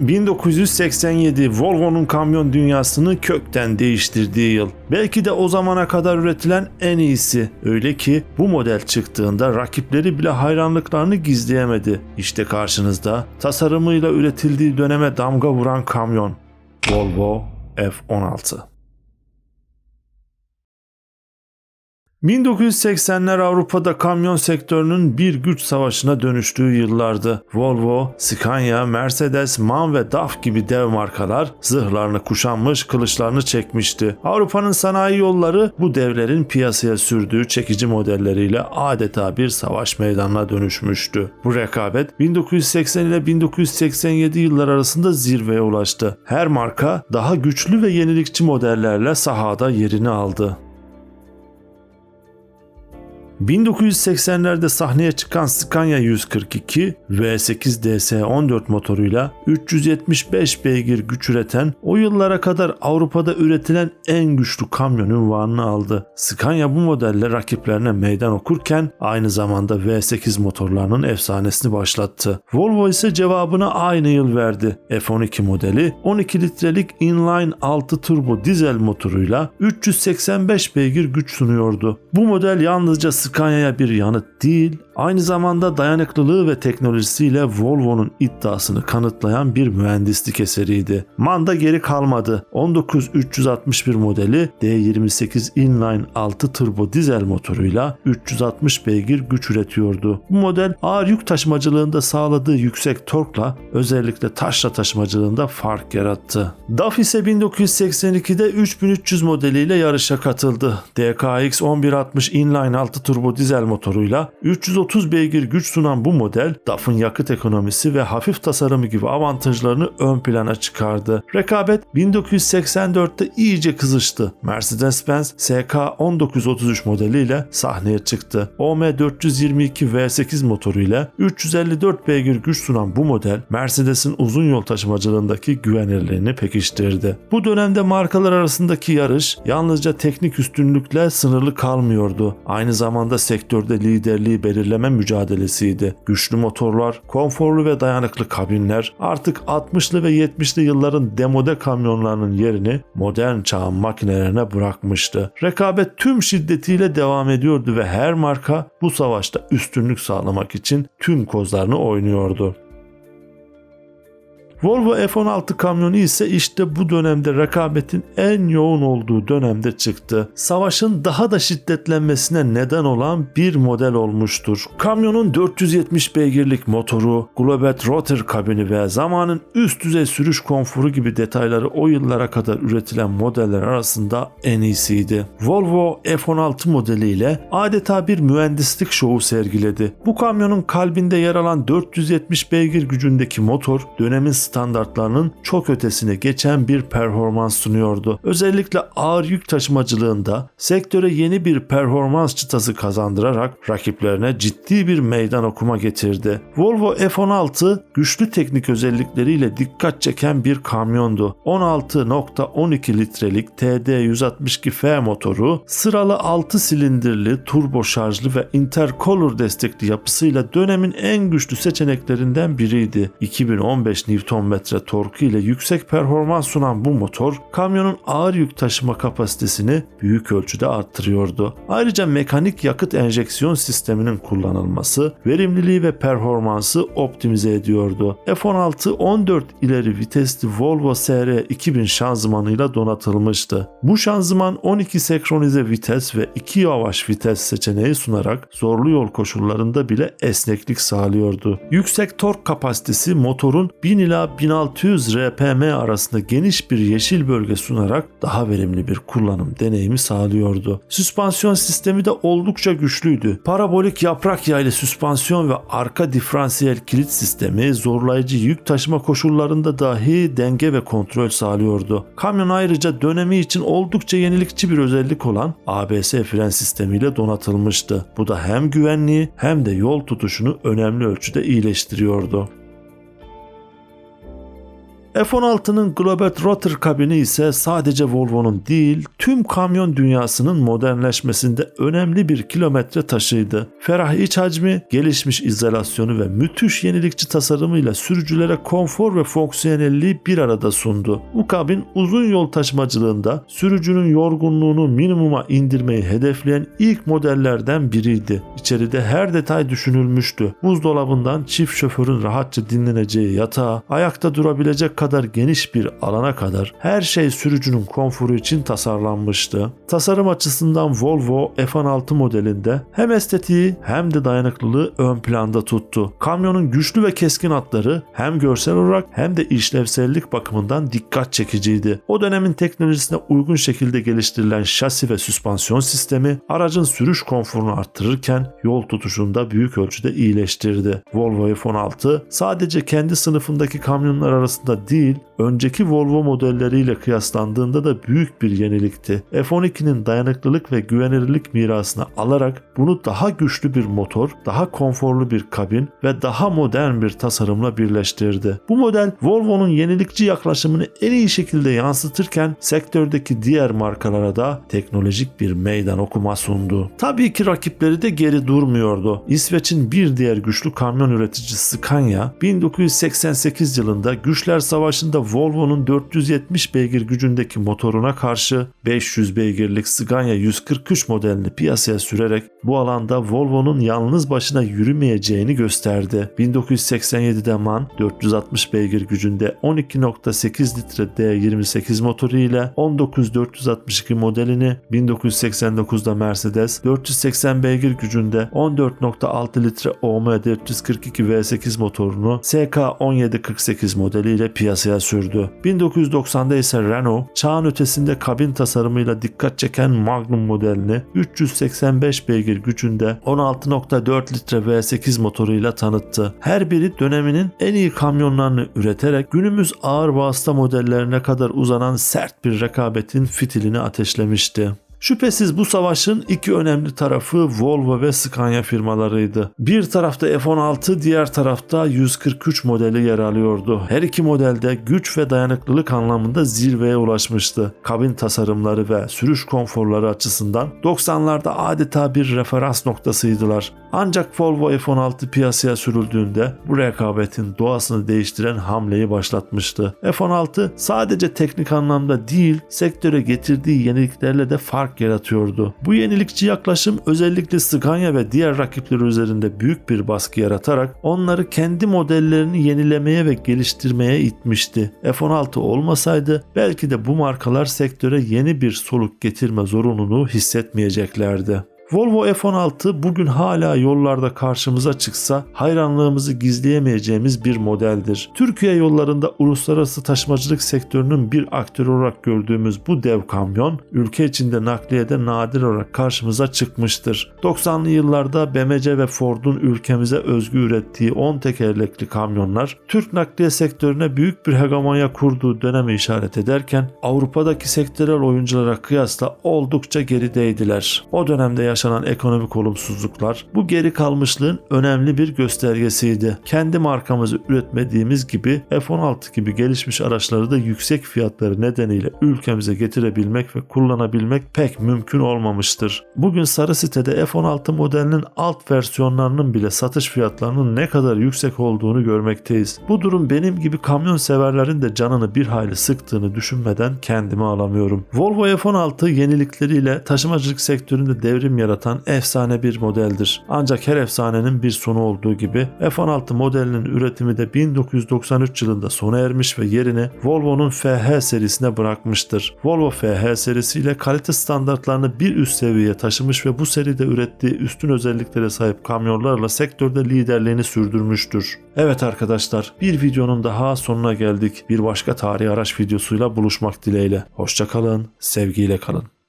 1987 Volvo'nun kamyon dünyasını kökten değiştirdiği yıl. Belki de o zamana kadar üretilen en iyisi. Öyle ki bu model çıktığında rakipleri bile hayranlıklarını gizleyemedi. İşte karşınızda tasarımıyla üretildiği döneme damga vuran kamyon. Volvo F16. 1980'ler Avrupa'da kamyon sektörünün bir güç savaşına dönüştüğü yıllardı. Volvo, Scania, Mercedes, MAN ve DAF gibi dev markalar zırhlarını kuşanmış, kılıçlarını çekmişti. Avrupa'nın sanayi yolları bu devlerin piyasaya sürdüğü çekici modelleriyle adeta bir savaş meydanına dönüşmüştü. Bu rekabet 1980 ile 1987 yıllar arasında zirveye ulaştı. Her marka daha güçlü ve yenilikçi modellerle sahada yerini aldı. 1980'lerde sahneye çıkan Scania 142 V8 DS14 motoruyla 375 beygir güç üreten o yıllara kadar Avrupa'da üretilen en güçlü kamyon unvanını aldı. Scania bu modelle rakiplerine meydan okurken aynı zamanda V8 motorlarının efsanesini başlattı. Volvo ise cevabını aynı yıl verdi. F12 modeli 12 litrelik inline 6 turbo dizel motoruyla 385 beygir güç sunuyordu. Bu model yalnızca Scania'ya bir yanıt değil, aynı zamanda dayanıklılığı ve teknolojisiyle Volvo'nun iddiasını kanıtlayan bir mühendislik eseriydi. Manda geri kalmadı. 19361 modeli D28 inline 6 turbo dizel motoruyla 360 beygir güç üretiyordu. Bu model ağır yük taşımacılığında sağladığı yüksek torkla özellikle taşra taşımacılığında fark yarattı. DAF ise 1982'de 3300 modeliyle yarışa katıldı. DKX 1160 inline 6 turbo dizel motoruyla 330 beygir güç sunan bu model DAF'ın yakıt ekonomisi ve hafif tasarımı gibi avantajlarını ön plana çıkardı. Rekabet 1984'te iyice kızıştı. Mercedes-Benz SK 1933 modeliyle sahneye çıktı. OM 422 V8 motoruyla 354 beygir güç sunan bu model Mercedes'in uzun yol taşımacılığındaki güvenirliğini pekiştirdi. Bu dönemde markalar arasındaki yarış yalnızca teknik üstünlükle sınırlı kalmıyordu. Aynı zamanda sektörde liderliği belirleme mücadelesiydi. Güçlü motorlar, konforlu ve dayanıklı kabinler artık 60'lı ve 70'li yılların demode kamyonlarının yerini modern çağın makinelerine bırakmıştı. Rekabet tüm şiddetiyle devam ediyordu ve her marka bu savaşta üstünlük sağlamak için tüm kozlarını oynuyordu. Volvo F16 kamyonu ise işte bu dönemde rekabetin en yoğun olduğu dönemde çıktı. Savaşın daha da şiddetlenmesine neden olan bir model olmuştur. Kamyonun 470 beygirlik motoru, Globet rotor kabini ve zamanın üst düzey sürüş konforu gibi detayları o yıllara kadar üretilen modeller arasında en iyisiydi. Volvo F16 modeliyle adeta bir mühendislik şovu sergiledi. Bu kamyonun kalbinde yer alan 470 beygir gücündeki motor dönemin standartlarının çok ötesine geçen bir performans sunuyordu. Özellikle ağır yük taşımacılığında sektöre yeni bir performans çıtası kazandırarak rakiplerine ciddi bir meydan okuma getirdi. Volvo F16 güçlü teknik özellikleriyle dikkat çeken bir kamyondu. 16.12 litrelik TD162F motoru sıralı 6 silindirli turbo şarjlı ve intercooler destekli yapısıyla dönemin en güçlü seçeneklerinden biriydi. 2015 Nm torku ile yüksek performans sunan bu motor kamyonun ağır yük taşıma kapasitesini büyük ölçüde arttırıyordu. Ayrıca mekanik yakıt enjeksiyon sisteminin kullanılması verimliliği ve performansı optimize ediyordu. F16 14 ileri vitesli Volvo SR 2000 şanzımanıyla donatılmıştı. Bu şanzıman 12 senkronize vites ve 2 yavaş vites seçeneği sunarak zorlu yol koşullarında bile esneklik sağlıyordu. Yüksek tork kapasitesi motorun 1000 ila 1600 RPM arasında geniş bir yeşil bölge sunarak daha verimli bir kullanım deneyimi sağlıyordu. Süspansiyon sistemi de oldukça güçlüydü. Parabolik yaprak yaylı süspansiyon ve arka diferansiyel kilit sistemi zorlayıcı yük taşıma koşullarında dahi denge ve kontrol sağlıyordu. Kamyon ayrıca dönemi için oldukça yenilikçi bir özellik olan ABS fren sistemiyle donatılmıştı. Bu da hem güvenliği hem de yol tutuşunu önemli ölçüde iyileştiriyordu. F-16'nın Globet Rotor kabini ise sadece Volvo'nun değil tüm kamyon dünyasının modernleşmesinde önemli bir kilometre taşıydı. Ferah iç hacmi, gelişmiş izolasyonu ve müthiş yenilikçi tasarımıyla sürücülere konfor ve fonksiyonelliği bir arada sundu. Bu kabin uzun yol taşımacılığında sürücünün yorgunluğunu minimuma indirmeyi hedefleyen ilk modellerden biriydi. İçeride her detay düşünülmüştü. Buzdolabından çift şoförün rahatça dinleneceği yatağa, ayakta durabilecek kadar geniş bir alana kadar her şey sürücünün konforu için tasarlanmıştı. Tasarım açısından Volvo F16 modelinde hem estetiği hem de dayanıklılığı ön planda tuttu. Kamyonun güçlü ve keskin hatları hem görsel olarak hem de işlevsellik bakımından dikkat çekiciydi. O dönemin teknolojisine uygun şekilde geliştirilen şasi ve süspansiyon sistemi aracın sürüş konforunu arttırırken yol tutuşunda büyük ölçüde iyileştirdi. Volvo F16 sadece kendi sınıfındaki kamyonlar arasında değil, önceki Volvo modelleriyle kıyaslandığında da büyük bir yenilikti. F12'nin dayanıklılık ve güvenilirlik mirasını alarak bunu daha güçlü bir motor, daha konforlu bir kabin ve daha modern bir tasarımla birleştirdi. Bu model Volvo'nun yenilikçi yaklaşımını en iyi şekilde yansıtırken sektördeki diğer markalara da teknolojik bir meydan okuma sundu. Tabii ki rakipleri de geri durmuyordu. İsveç'in bir diğer güçlü kamyon üreticisi Scania 1988 yılında Güçler Savaşı'nda Volvo'nun 470 beygir gücündeki motoruna karşı 500 beygirlik Scania 143 modelini piyasaya sürerek bu alanda Volvo'nun yalnız başına yürümeyeceğini gösterdi. 1987'de MAN 460 beygir gücünde 12.8 litre D28 motoru ile 19462 modelini 1989'da Mercedes 480 beygir gücünde 14.6 litre OM 442 V8 motorunu SK 1748 modeliyle piyasaya sürdü. 1990'da ise Renault çağın ötesinde kabin tasarımıyla dikkat çeken Magnum modelini 385 beygir gücünde 16.4 litre V8 motoruyla tanıttı. Her biri döneminin en iyi kamyonlarını üreterek günümüz ağır vasıta modellerine kadar uzanan sert bir rekabetin fitilini ateşlemişti. Şüphesiz bu savaşın iki önemli tarafı Volvo ve Scania firmalarıydı. Bir tarafta F-16, diğer tarafta 143 modeli yer alıyordu. Her iki modelde güç ve dayanıklılık anlamında zirveye ulaşmıştı. Kabin tasarımları ve sürüş konforları açısından 90'larda adeta bir referans noktasıydılar. Ancak Volvo F-16 piyasaya sürüldüğünde bu rekabetin doğasını değiştiren hamleyi başlatmıştı. F-16 sadece teknik anlamda değil, sektöre getirdiği yeniliklerle de fark yaratıyordu. Bu yenilikçi yaklaşım özellikle Scania ve diğer rakipleri üzerinde büyük bir baskı yaratarak onları kendi modellerini yenilemeye ve geliştirmeye itmişti. F-16 olmasaydı belki de bu markalar sektöre yeni bir soluk getirme zorunluluğu hissetmeyeceklerdi. Volvo F16 bugün hala yollarda karşımıza çıksa hayranlığımızı gizleyemeyeceğimiz bir modeldir. Türkiye yollarında uluslararası taşımacılık sektörünün bir aktörü olarak gördüğümüz bu dev kamyon ülke içinde nakliyede nadir olarak karşımıza çıkmıştır. 90'lı yıllarda BMC ve Ford'un ülkemize özgü ürettiği 10 tekerlekli kamyonlar Türk nakliye sektörüne büyük bir hegemonya kurduğu dönemi işaret ederken Avrupa'daki sektörel oyunculara kıyasla oldukça gerideydiler. O dönemde yaşanan yaşanan ekonomik olumsuzluklar bu geri kalmışlığın önemli bir göstergesiydi. Kendi markamızı üretmediğimiz gibi F-16 gibi gelişmiş araçları da yüksek fiyatları nedeniyle ülkemize getirebilmek ve kullanabilmek pek mümkün olmamıştır. Bugün sarı sitede F-16 modelinin alt versiyonlarının bile satış fiyatlarının ne kadar yüksek olduğunu görmekteyiz. Bu durum benim gibi kamyon severlerin de canını bir hayli sıktığını düşünmeden kendimi alamıyorum. Volvo F-16 yenilikleriyle taşımacılık sektöründe devrim yaratan yaratan efsane bir modeldir. Ancak her efsanenin bir sonu olduğu gibi F-16 modelinin üretimi de 1993 yılında sona ermiş ve yerini Volvo'nun FH serisine bırakmıştır. Volvo FH serisiyle kalite standartlarını bir üst seviyeye taşımış ve bu seride ürettiği üstün özelliklere sahip kamyonlarla sektörde liderliğini sürdürmüştür. Evet arkadaşlar bir videonun daha sonuna geldik. Bir başka tarihi araç videosuyla buluşmak dileğiyle. Hoşçakalın, sevgiyle kalın.